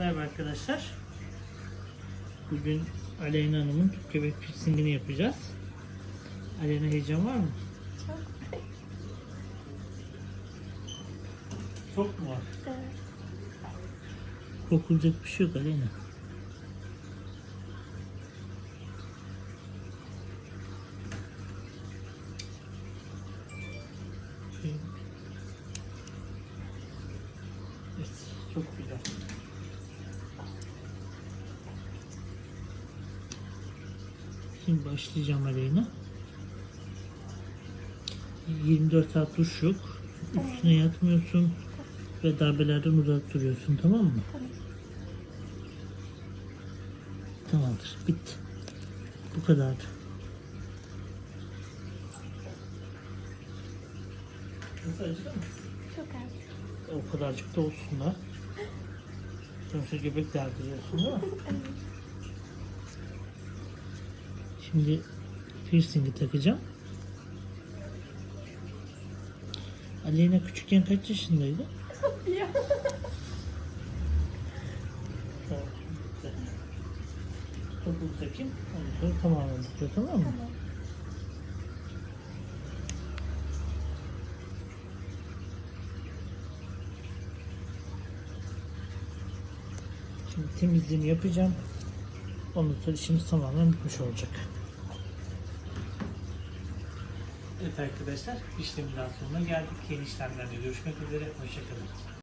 Merhaba arkadaşlar. Bugün Aleyna Hanım'ın tüp göbek piercingini yapacağız. Aleyna heyecan var mı? Çok mu var? Evet. Korkulacak bir şey yok Aleyna. Şey- Evet, çok güzel. Şimdi başlayacağım Aleyna. 24 saat duş yok. Üstüne yatmıyorsun ve darbelerden uzak duruyorsun tamam mı? Tamam. Tamamdır. Bitti. Bu kadar. Nasıl acıdı mı? Çok az. O kadarcık da olsun da. Sonuçta göbek derdiriyorsun değil mi? Evet. Şimdi piercingi takacağım. Aleyna küçükken kaç yaşındaydı? Topuğu takayım. Ondan sonra tamamen bitiyor tamam mı? Tamam. Şimdi temizliğini yapacağım. Ondan sonra işimiz tamamen bitmiş olacak. Evet arkadaşlar işlemin daha sonuna geldik. Yeni işlemlerle görüşmek üzere. Hoşçakalın.